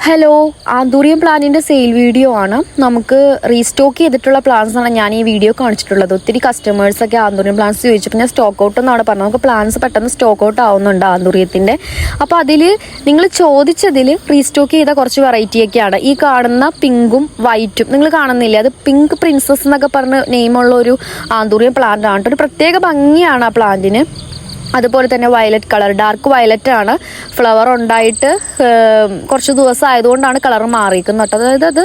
Hello anthurium പ്ലാനിന്റെ sale video ആണ്. നമുക്ക് റീസ്റ്റോക്ക് ചെയ്തിട്ടുള്ള പ്ലാൻസ് ആണ് ഞാൻ ഈ വീഡിയോ കാണിച്ചിട്ടുള്ളത്. ഒത്തിരി കസ്റ്റമേഴ്സൊക്കെ ആന്തൂറിയം പ്ലാൻസ് ചോദിച്ചപ്പോൾ ഞാൻ സ്റ്റോക്ക് ഔട്ട് എന്നാണ് പറഞ്ഞത്. നമുക്ക് പ്ലാൻസ് പെട്ടെന്ന് സ്റ്റോക്ക് ഔട്ട് ആവുന്നുണ്ട് ആന്തൂറിയത്തിന്റെ അപ്പോൾ അതിൽ നിങ്ങൾ ചോദിച്ചതിൽ റീസ്റ്റോക്ക് ചെയ്ത കുറച്ച് വെറൈറ്റിയൊക്കെയാണ് ഈ കാണുന്ന പിങ്കും വൈറ്റും നിങ്ങൾ കാണുന്നില്ല? അത് പിങ്ക് പ്രിൻസസ് എന്നൊക്കെ പറഞ്ഞ് നെയിമുള്ള ഒരു ആന്തൂറിയം പ്ലാന്റ് ആണ്. ഒരു പ്രത്യേക ഭംഗിയാണ് ആ പ്ലാന്റിന് അതുപോലെ തന്നെ വയലറ്റ് കളർ. ഡാർക്ക് വയലറ്റ് ആണ് ഫ്ലവർ ഉണ്ടായിട്ട് കുറച്ച് ദിവസം ആയതുകൊണ്ടാണ് കളർ മാറിയിരിക്കുന്നത് അതായത് അത്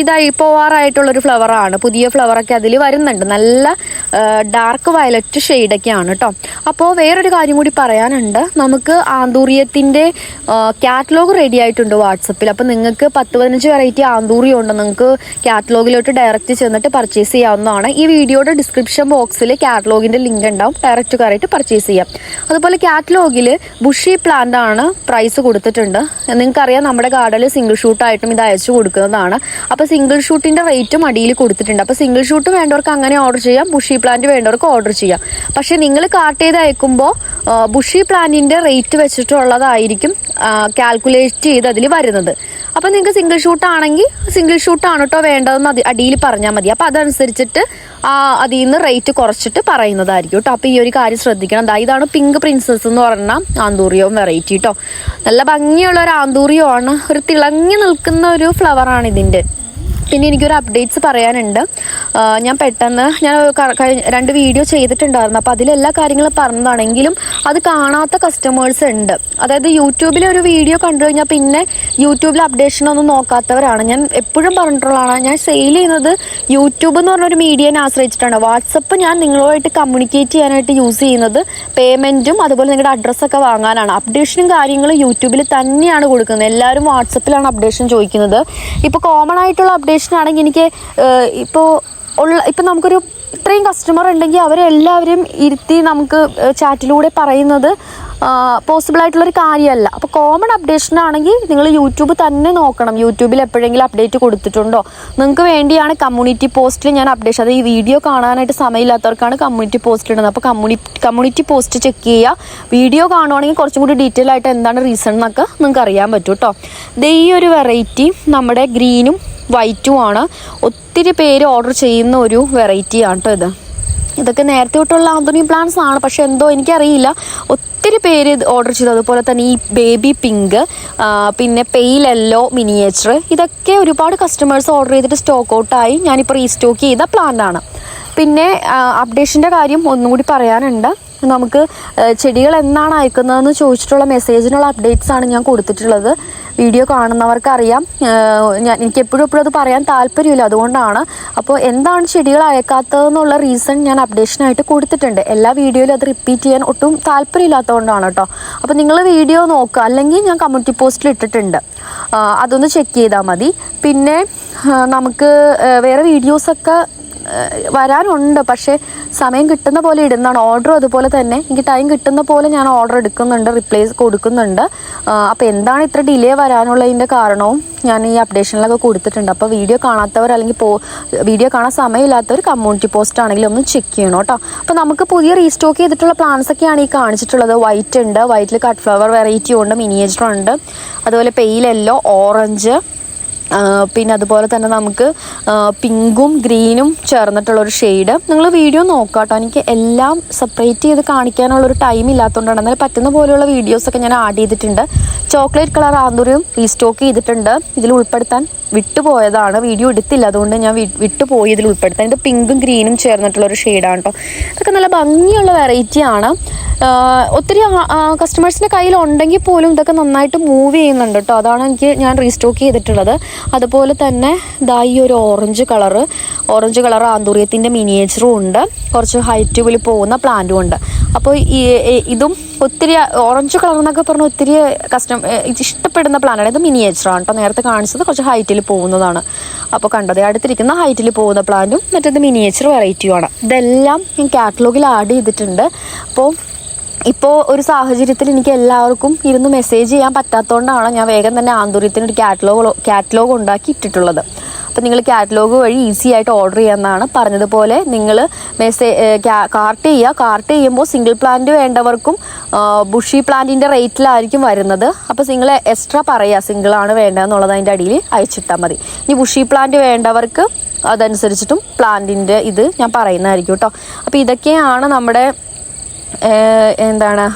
ഇതായി പോവാറായിട്ടുള്ളൊരു ഫ്ലവറാണ് പുതിയ ഫ്ലവറൊക്കെ അതിൽ വരുന്നുണ്ട്. നല്ല ഡാർക്ക് വയലറ്റ് ഷെയ്ഡൊക്കെയാണ് കേട്ടോ അപ്പോൾ വേറൊരു കാര്യം കൂടി പറയാനുണ്ട്. നമുക്ക് ആന്തൂറിയത്തിന്റെ കാറ്റലോഗ് റെഡി ആയിട്ടുണ്ട് വാട്സപ്പിൽ. അപ്പോൾ നിങ്ങൾക്ക് പത്ത് പതിനഞ്ച് വെറൈറ്റി ആന്തൂറിയം ഉണ്ട് നിങ്ങൾക്ക് കാറ്റലോഗിലോട്ട് ഡയറക്റ്റ് ചെന്നിട്ട് പർച്ചേസ് ചെയ്യാവുന്നതാണ്. ഈ വീഡിയോയുടെ ഡിസ്ക്രിപ്ഷൻ ബോക്സിൽ കാറ്റലോഗിന്റെ ലിങ്ക് ഉണ്ടാവും. ഡയറക്റ്റ് കയറിയിട്ട് പർച്ചേസ് ചെയ്യാം. അതുപോലെ കാറ്റലോഗിൽ ബുഷി പ്ലാന്റ് ആണ് പ്രൈസ് കൊടുത്തിട്ടുണ്ട്. നിങ്ങൾക്കറിയാം നമ്മുടെ ഗാർഡനിൽ സിംഗിൾ ഷൂട്ടായിട്ടും ഇത് അയച്ചു കൊടുക്കുന്നതാണ്. അപ്പോൾ സിംഗിൾ ഷൂട്ടിന്റെ റേറ്റും അടിയിൽ കൊടുത്തിട്ടുണ്ട്. അപ്പോൾ സിംഗിൾ ഷൂട്ട് വേണ്ടവർക്ക് അങ്ങനെ ഓർഡർ ചെയ്യാം ബുഷി പ്ലാന്റ് വേണ്ടവർക്ക് ഓർഡർ ചെയ്യാം. പക്ഷേ നിങ്ങൾ കാർട്ട് ചെയ്ത് അയക്കുമ്പോൾ ബുഷി പ്ലാന്റിന്റെ റേറ്റ് വെച്ചിട്ടുള്ളതായിരിക്കും കാൽക്കുലേറ്റ് ചെയ്ത് അതിൽ വരുന്നത്. അപ്പോൾ നിങ്ങൾക്ക് സിംഗിൾ ഷൂട്ട് ആണെങ്കിൽ സിംഗിൾ ഷൂട്ട് ആണ് കേട്ടോ വേണ്ടതെന്ന് അടിയിൽ പറഞ്ഞാൽ മതി. അപ്പോൾ അതനുസരിച്ചിട്ട് അതിൽ നിന്ന് റേറ്റ് കുറച്ചിട്ട് പറയുന്നതായിരിക്കും കേട്ടോ അപ്പോൾ ഈ ഒരു കാര്യം ശ്രദ്ധിക്കണം. ദാ ഇതാണ് പിങ്ക് പ്രിൻസസ് എന്ന് പറഞ്ഞ ആന്തൂറിയവും വെറൈറ്റി കേട്ടോ നല്ല ഭംഗിയുള്ള ഒരു ആന്തൂറിയമാണ് ഒരു തിളങ്ങി നിൽക്കുന്ന ഒരു ഫ്ലവറാണ് ഇതിന്റെ പിന്നെ എനിക്കൊരു അപ്ഡേറ്റ്സ് പറയാനുണ്ട്. ഞാൻ പെട്ടെന്ന് ഞാൻ രണ്ട് വീഡിയോ ചെയ്തിട്ടുണ്ടായിരുന്നു. അപ്പോൾ അതിലെല്ലാ കാര്യങ്ങളും പറഞ്ഞതാണെങ്കിലും അത് കാണാത്ത കസ്റ്റമേഴ്സ് ഉണ്ട്. അതായത് യൂട്യൂബിൽ ഒരു വീഡിയോ കണ്ടു കഴിഞ്ഞാൽ പിന്നെ യൂട്യൂബിൽ അപ്ഡേഷൻ ഒന്നും നോക്കാത്തവരാണ്. ഞാൻ എപ്പോഴും പറഞ്ഞിട്ടുള്ളതാണ് ഞാൻ സെയിൽ ചെയ്യുന്നത് യൂട്യൂബ് എന്ന് പറഞ്ഞൊരു മീഡിയനെ ആശ്രയിച്ചിട്ടാണ്. വാട്സപ്പ് ഞാൻ നിങ്ങളുമായിട്ട് കമ്മ്യൂണിക്കേറ്റ് ചെയ്യാനായിട്ട് യൂസ് ചെയ്യുന്നത് പേയ്മെന്റും അതുപോലെ നിങ്ങളുടെ അഡ്രസ്സൊക്കെ വാങ്ങാനാണ്. അപ്ഡേഷനും കാര്യങ്ങളും യൂട്യൂബിൽ തന്നെയാണ് കൊടുക്കുന്നത്. എല്ലാവരും വാട്സപ്പിലാണ് അപ്ഡേഷൻ ചോദിക്കുന്നത്. ഇപ്പോൾ കോമൺ ആയിട്ടുള്ള അപ്ഡേഷൻ ആണെങ്കിൽ എനിക്ക് ഇപ്പോൾ ഉള്ള ഇപ്പം നമുക്കൊരു ഇത്രയും കസ്റ്റമർ ഉണ്ടെങ്കിൽ അവരെല്ലാവരും ഇരുത്തി നമുക്ക് ചാറ്റിലൂടെ പറയുന്നത് പോസിബിൾ ആയിട്ടുള്ളൊരു കാര്യമല്ല. അപ്പോൾ കോമൺ അപ്ഡേഷൻ ആണെങ്കിൽ നിങ്ങൾ യൂട്യൂബ് തന്നെ നോക്കണം. യൂട്യൂബിൽ എപ്പോഴെങ്കിലും അപ്ഡേറ്റ് കൊടുത്തിട്ടുണ്ടോ? നിങ്ങൾക്ക് വേണ്ടിയാണ് കമ്മ്യൂണിറ്റി പോസ്റ്റിൽ ഞാൻ അപ്ഡേഷൻ അത് ഈ വീഡിയോ കാണാനായിട്ട് സമയമില്ലാത്തവർക്കാണ് കമ്മ്യൂണിറ്റി പോസ്റ്റ് ഇടുന്നത്. അപ്പോൾ കമ്മ്യൂണി കമ്മ്യൂണിറ്റി പോസ്റ്റ് ചെക്ക് ചെയ്യുക. വീഡിയോ കാണുവാണെങ്കിൽ കുറച്ചും കൂടി ഡീറ്റെയിൽ ആയിട്ട് എന്താണ് റീസൺ എന്നൊക്കെ നിങ്ങൾക്ക് അറിയാൻ പറ്റും കേട്ടോ ദേ ഈ ഒരു വെറൈറ്റി നമ്മുടെ ഗ്രീനും വൈറ്റും ആണ് ഒത്തിരി പേര് ഓർഡർ ചെയ്യുന്ന ഒരു വെറൈറ്റി ആണ് കേട്ടോ ഇത്. ഇതൊക്കെ നേരത്തെ തൊട്ടുള്ള ആന്തോണി പ്ലാന്റ്സ് ആണ്. പക്ഷെ എന്തോ എനിക്കറിയില്ല. ഒത്തിരി പേര് ഓർഡർ ചെയ്തു. അതുപോലെ തന്നെ ഈ ബേബി പിങ്ക് പിന്നെ പെയിൽ യെല്ലോ മിനിയേച്ചർ ഇതൊക്കെ ഒരുപാട് കസ്റ്റമേഴ്സ് ഓർഡർ ചെയ്തിട്ട് സ്റ്റോക്ക് ഔട്ടായി ഞാനിപ്പോൾ റീസ്റ്റോക്ക് ചെയ്ത പ്ലാന്റ് ആണ്. പിന്നെ അപ്ഡേഷന്റെ കാര്യം ഒന്നും കൂടി പറയാനുണ്ട്. നമുക്ക് ചെടികൾ എന്നാണ് അയക്കുന്നതെന്ന് ചോദിച്ചിട്ടുള്ള മെസ്സേജിനുള്ള അപ്ഡേറ്റ്സ് ആണ് ഞാൻ കൊടുത്തിട്ടുള്ളത്. വീഡിയോ കാണുന്നവർക്ക് അറിയാം. ഞാൻ എനിക്ക് എപ്പോഴും എപ്പോഴും അത് പറയാൻ താല്പര്യമില്ല. അതുകൊണ്ടാണ് അപ്പോൾ എന്താണ് ചെടികൾ അയക്കാത്തതെന്നുള്ള റീസൺ ഞാൻ അപ്ഡേഷനായിട്ട് കൊടുത്തിട്ടുണ്ട്. എല്ലാ വീഡിയോയിലും അത് റിപ്പീറ്റ് ചെയ്യാൻ ഒട്ടും താല്പര്യമില്ലാത്തതുകൊണ്ടാണ് കേട്ടോ. അപ്പോൾ നിങ്ങൾ വീഡിയോ നോക്കുക. അല്ലെങ്കിൽ ഞാൻ കമ്മ്യൂണിറ്റി പോസ്റ്റിൽ ഇട്ടിട്ടുണ്ട്. അതൊന്ന് ചെക്ക് ചെയ്താൽ മതി. പിന്നെ നമുക്ക് വേറെ വീഡിയോസൊക്കെ വരാനുണ്ട്. പക്ഷേ സമയം കിട്ടുന്ന പോലെ ഇടുന്നതാണ്. ഓർഡർ അതുപോലെ തന്നെ. എനിക്ക് ടൈം കിട്ടുന്ന പോലെ ഞാൻ ഓർഡർ എടുക്കുന്നുണ്ട് റിപ്ലേസ് കൊടുക്കുന്നുണ്ട്. അപ്പോൾ എന്താണ് ഇത്ര ഡിലേ വരാനുള്ളതിന്റെ കാരണവും ഞാൻ ഈ അപ്ഡേഷനിലൊക്കെ കൊടുത്തിട്ടുണ്ട്. അപ്പോൾ വീഡിയോ കാണാത്തവർ അല്ലെങ്കിൽ പോ വീഡിയോ കാണാൻ സമയമില്ലാത്തവർ കമ്മ്യൂണിറ്റി പോസ്റ്റ് ആണെങ്കിലും ഒന്ന് ചെക്ക് ചെയ്യണം കേട്ടോ. അപ്പോൾ നമുക്ക് പുതിയ റീസ്റ്റോക്ക് ചെയ്തിട്ടുള്ള പ്ലാൻസ് ഒക്കെയാണ് ഈ കാണിച്ചിട്ടുള്ളത്. വൈറ്റ് ഉണ്ട് വൈറ്റിൽ കട്ട് ഫ്ലവർ വെറൈറ്റി ഉണ്ട് മിനിയേച്ചർ ഉണ്ട്. അതുപോലെ പെയിൽ യെല്ലോ ഓറഞ്ച് പിന്നെ അതുപോലെ തന്നെ നമുക്ക് പിങ്കും ഗ്രീനും ചേർന്നിട്ടുള്ള ഒരു ഷെയ്ഡ്. നിങ്ങൾ വീഡിയോ നോക്കുക കേട്ടോ എനിക്ക് എല്ലാം സെപ്പറേറ്റ് ചെയ്ത് കാണിക്കാനുള്ള ഒരു ടൈം ഇല്ലാത്തതുകൊണ്ടാണ് എന്നാൽ പറ്റുന്ന പോലെയുള്ള വീഡിയോസൊക്കെ ഞാൻ ആഡ് ചെയ്തിട്ടുണ്ട്. ചോക്ലേറ്റ് കളർ ആന്തൂറിയും റീസ്റ്റോക്ക് ചെയ്തിട്ടുണ്ട്. ഇതിൽ ഉൾപ്പെടുത്താൻ വിട്ടുപോയതാണ്. വീഡിയോ എടുത്തില്ല. അതുകൊണ്ട് ഞാൻ വിട്ടുപോയി ഇതിൽ ഉൾപ്പെടുത്താൻ. ഇത് പിങ്കും ഗ്രീനും ചേർന്നിട്ടുള്ള ഒരു ഷെയ്ഡാണ് കേട്ടോ ഇതൊക്കെ നല്ല ഭംഗിയുള്ള വെറൈറ്റിയാണ് ഒത്തിരി കസ്റ്റമേഴ്സിന്റെ കയ്യിൽ ഉണ്ടെങ്കിൽ പോലും ഇതൊക്കെ നന്നായിട്ട് മൂവ് ചെയ്യുന്നുണ്ട് കേട്ടോ അതാണ് എനിക്ക് ഞാൻ റീസ്റ്റോക്ക് ചെയ്തിട്ടുള്ളത്. അതുപോലെ തന്നെ ഇതാ ഈ ഒരു ഓറഞ്ച് കളറ് ഓറഞ്ച് കളർ ആന്തൂറിയത്തിന്റെ മിനിയേച്ചറും ഉണ്ട്. കുറച്ച് ഹൈറ്റ് ഹൈറ്റുകളിൽ പോകുന്ന പ്ലാന്റും ഉണ്ട്. അപ്പോൾ ഈ ഇതും ഒത്തിരി ഓറഞ്ച് കളർ എന്നൊക്കെ പറഞ്ഞാൽ ഒത്തിരി കസ്റ്റം ഇഷ്ടപ്പെടുന്ന പ്ലാനാണ് ഇത് മിനിയേച്ചറാണ് കേട്ടോ നേരത്തെ കാണിച്ചത് കുറച്ച് ഹൈറ്റിൽ പോകുന്നതാണ്. അപ്പോൾ കണ്ടത് അടുത്തിരിക്കുന്ന ഹൈറ്റിൽ പോകുന്ന പ്ലാന്റും മറ്റേത് മിനിയേച്ചർ വെറൈറ്റിയുമാണ് ഇതെല്ലാം ഞാൻ കാറ്റലോഗിൽ ആഡ് ചെയ്തിട്ടുണ്ട്. അപ്പോൾ ഇപ്പോൾ ഒരു സാഹചര്യത്തിൽ എനിക്ക് എല്ലാവർക്കും ഇരുന്ന് മെസ്സേജ് ചെയ്യാൻ പറ്റാത്തതുകൊണ്ടാണ് ഞാൻ വേഗം തന്നെ ആന്തൂര്യത്തിന് ഒരു കാറ്റലോഗ് കാറ്റലോഗ് ഉണ്ടാക്കി ഇട്ടിട്ടുള്ളത്. അപ്പോൾ നിങ്ങൾ കാറ്റലോഗ് വഴി ഈസി ആയിട്ട് ഓർഡർ ചെയ്യാമെന്നാണ് പറഞ്ഞതുപോലെ നിങ്ങൾ മെസ്സേജ് കാർട്ട് ചെയ്യുക. കാർട്ട് ചെയ്യുമ്പോൾ സിംഗിൾ പ്ലാന്റ് വേണ്ടവർക്കും ബുഷി പ്ലാന്റിന്റെ റേറ്റിലായിരിക്കും വരുന്നത്. അപ്പോൾ നിങ്ങൾ എക്സ്ട്രാ പറയുക സിംഗിളാണ് വേണ്ടതെന്നുള്ളത് അതിന്റെ അടിയിൽ അയച്ചിട്ടാൽ മതി. ഇനി ബുഷി പ്ലാന്റ് വേണ്ടവർക്ക് അതനുസരിച്ചിട്ടും പ്ലാന്റിന്റെ ഇത് ഞാൻ പറയുന്നതായിരിക്കും കേട്ടോ അപ്പോൾ ഇതൊക്കെയാണ് നമ്മുടെ എന്താണ്?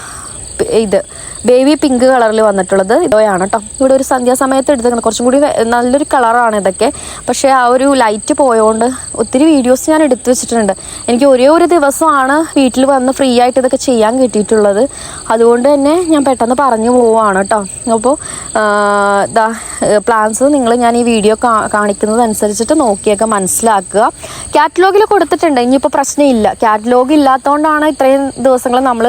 ഇത് ബേബി പിങ്ക് കളറിൽ വന്നിട്ടുള്ളത് ഇതോയാണ് കേട്ടോ ഇവിടെ ഒരു സന്ധ്യാസമയത്ത് എടുത്തേക്കണം കുറച്ചും കൂടി നല്ലൊരു കളറാണ് ഇതൊക്കെ. പക്ഷേ ആ ഒരു ലൈറ്റ് പോയതുകൊണ്ട് ഒത്തിരി വീഡിയോസ് ഞാൻ എടുത്തു വെച്ചിട്ടുണ്ട്. എനിക്ക് ഒരേ ഒരു ദിവസമാണ് വീട്ടിൽ വന്ന് ഫ്രീ ആയിട്ട് ഇതൊക്കെ ചെയ്യാൻ കിട്ടിയിട്ടുള്ളത്. അതുകൊണ്ട് തന്നെ ഞാൻ പെട്ടെന്ന് പറഞ്ഞു പോവാണ് കേട്ടോ അപ്പോൾ ഇതാ പ്ലാൻസ് നിങ്ങൾ ഞാൻ ഈ വീഡിയോ കാണിക്കുന്നത് അനുസരിച്ചിട്ട് നോക്കിയൊക്കെ മനസ്സിലാക്കുക. കാറ്റലോഗിൽ കൊടുത്തിട്ടുണ്ട്. ഇനിയിപ്പോൾ പ്രശ്നമില്ല. കാറ്റലോഗ് ഇല്ലാത്തതുകൊണ്ടാണ് ഇത്രയും ദിവസങ്ങൾ നമ്മൾ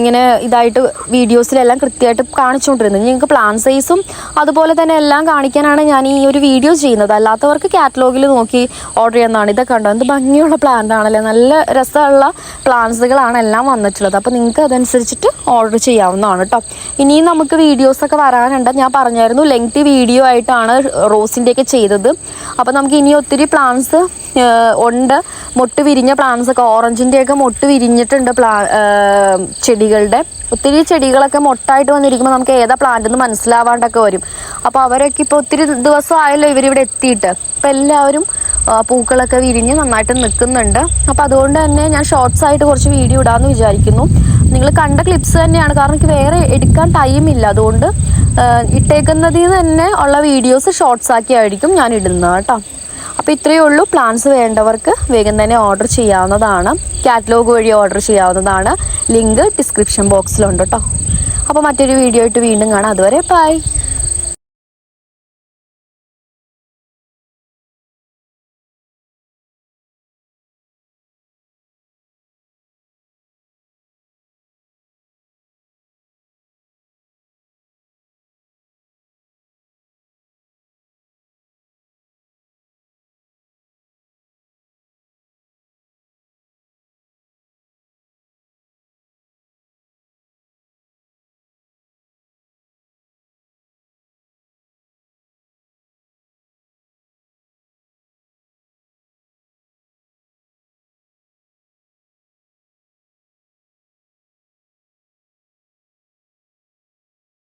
ഇങ്ങനെ ഇതായിട്ട് വീഡിയോസിലെല്ലാം കൃത്യമായിട്ട് കാണിച്ചുകൊണ്ടിരുന്നത്. നിങ്ങൾക്ക് പ്ലാൻ സൈസും അതുപോലെ തന്നെ എല്ലാം കാണിക്കാനാണ് ഞാൻ ഈ ഒരു വീഡിയോ ചെയ്യുന്നത്. അല്ലാത്തവർക്ക് കാറ്റലോഗിൽ നോക്കി ഓർഡർ ചെയ്യുന്നതാണ്. ഇതൊക്കെ ഉണ്ടോ എന്ത് ഭംഗിയുള്ള പ്ലാന്റ് ആണല്ലേ? നല്ല രസമുള്ള പ്ലാന്റ്സുകളാണ് എല്ലാം വന്നിട്ടുള്ളത്. അപ്പോൾ നിങ്ങൾക്ക് അതനുസരിച്ചിട്ട് ഓർഡർ ചെയ്യാവുന്നതാണ് കേട്ടോ ഇനിയും നമുക്ക് വീഡിയോസൊക്കെ വരാനുണ്ട്. ഞാൻ പറഞ്ഞായിരുന്നു ലെങ്തി വീഡിയോ ആയിട്ടാണ് റോസിന്റെയൊക്കെ ചെയ്തത്. അപ്പോൾ നമുക്ക് ഇനി ഒത്തിരി പ്ലാന്റ്സ് ഉണ്ട്. മൊട്ട് വിരിഞ്ഞ പ്ലാന്റ്സ് ഒക്കെ ഓറഞ്ചിന്റെയൊക്കെ മൊട്ട് വിരിഞ്ഞിട്ടുണ്ട് പ്ലാ ചെടികളുടെ. ഒത്തിരി ചെടികളൊക്കെ മൊട്ടായിട്ട് വന്നിരിക്കുമ്പോൾ നമുക്ക് ഏതാ പ്ലാന്റ് എന്ന് മനസ്സിലാവാണ്ടൊക്കെ വരും. അപ്പോൾ അവരൊക്കെ ഇപ്പോൾ ഒത്തിരി ദിവസമായല്ലോ ഇവരിവിടെ എത്തിയിട്ട്. അപ്പോൾ എല്ലാവരും പൂക്കളൊക്കെ വിരിഞ്ഞ് നന്നായിട്ട് നിൽക്കുന്നുണ്ട്. അപ്പോൾ അതുകൊണ്ട് തന്നെ ഞാൻ ഷോർട്സ് ആയിട്ട് കുറച്ച് വീഡിയോ ഇടാമെന്ന് വിചാരിക്കുന്നു. നിങ്ങൾ കണ്ട ക്ലിപ്സ് തന്നെയാണ്. കാരണം എനിക്ക് വേറെ എടുക്കാൻ ടൈമില്ല അതുകൊണ്ട് ആ, ഇട്ടേക്കുന്നതിൽ നിന്ന് തന്നെ ഉള്ള വീഡിയോസ് ഷോർട്സ് ആക്കിയായിരിക്കും ഞാൻ ഇടുന്നത് കേട്ടോ. അപ്പോൾ ഇത്രയേ ഉള്ളൂ. പ്ലാൻസ് വേണ്ടവർക്ക് വേഗം തന്നെ ഓർഡർ ചെയ്യാവുന്നതാണ്. കാറ്റലോഗ് വഴി ഓർഡർ ചെയ്യാവുന്നതാണ്. ലിങ്ക് ഡിസ്ക്രിപ്ഷൻ ബോക്സിലുണ്ട് കേട്ടോ അപ്പോൾ മറ്റൊരു വീഡിയോ ആയിട്ട് വീണ്ടും കാണാം. അതുവരെ ബൈ